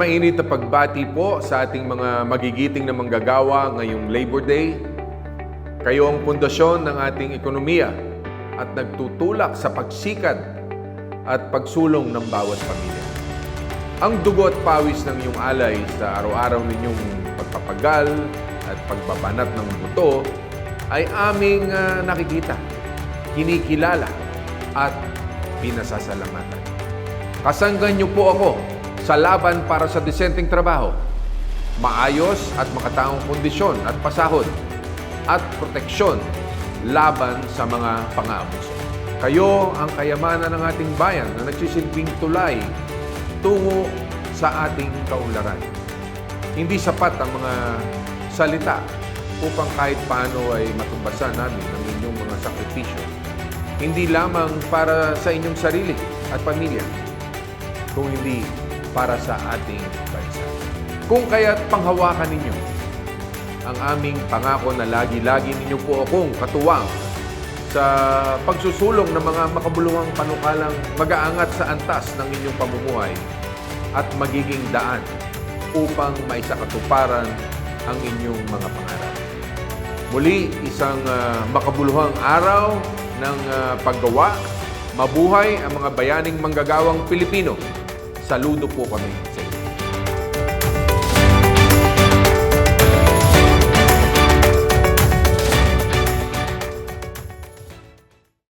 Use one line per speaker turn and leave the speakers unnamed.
mainit na pagbati po sa ating mga magigiting na manggagawa ngayong Labor Day. Kayo ang pundasyon ng ating ekonomiya at nagtutulak sa pagsikat at pagsulong ng bawat pamilya. Ang dugo at pawis ng iyong alay sa araw-araw ninyong pagpapagal at pagbabanat ng buto ay aming ah, nakikita, kinikilala at pinasasalamatan. Kasanggan niyo po ako sa laban para sa disenteng trabaho, maayos at makataong kondisyon at pasahod, at proteksyon laban sa mga pang-aabuso. Kayo ang kayamanan ng ating bayan na nagsisilbing tulay tungo sa ating kaunlaran. Hindi sapat ang mga salita upang kahit paano ay matumbasan namin ang inyong mga sakripisyo. Hindi lamang para sa inyong sarili at pamilya, kung hindi para sa ating bansa. Kung kaya't panghawakan ninyo ang aming pangako na lagi-lagi ninyo po akong katuwang sa pagsusulong ng mga makabuluhang panukalang mag-aangat sa antas ng inyong pamumuhay at magiging daan upang maisakatuparan ang inyong mga pangarap. Muli, isang ah, makabuluhang araw ng ah, paggawa. Mabuhay ang mga bayaning manggagawang Pilipino. Saludo po kami.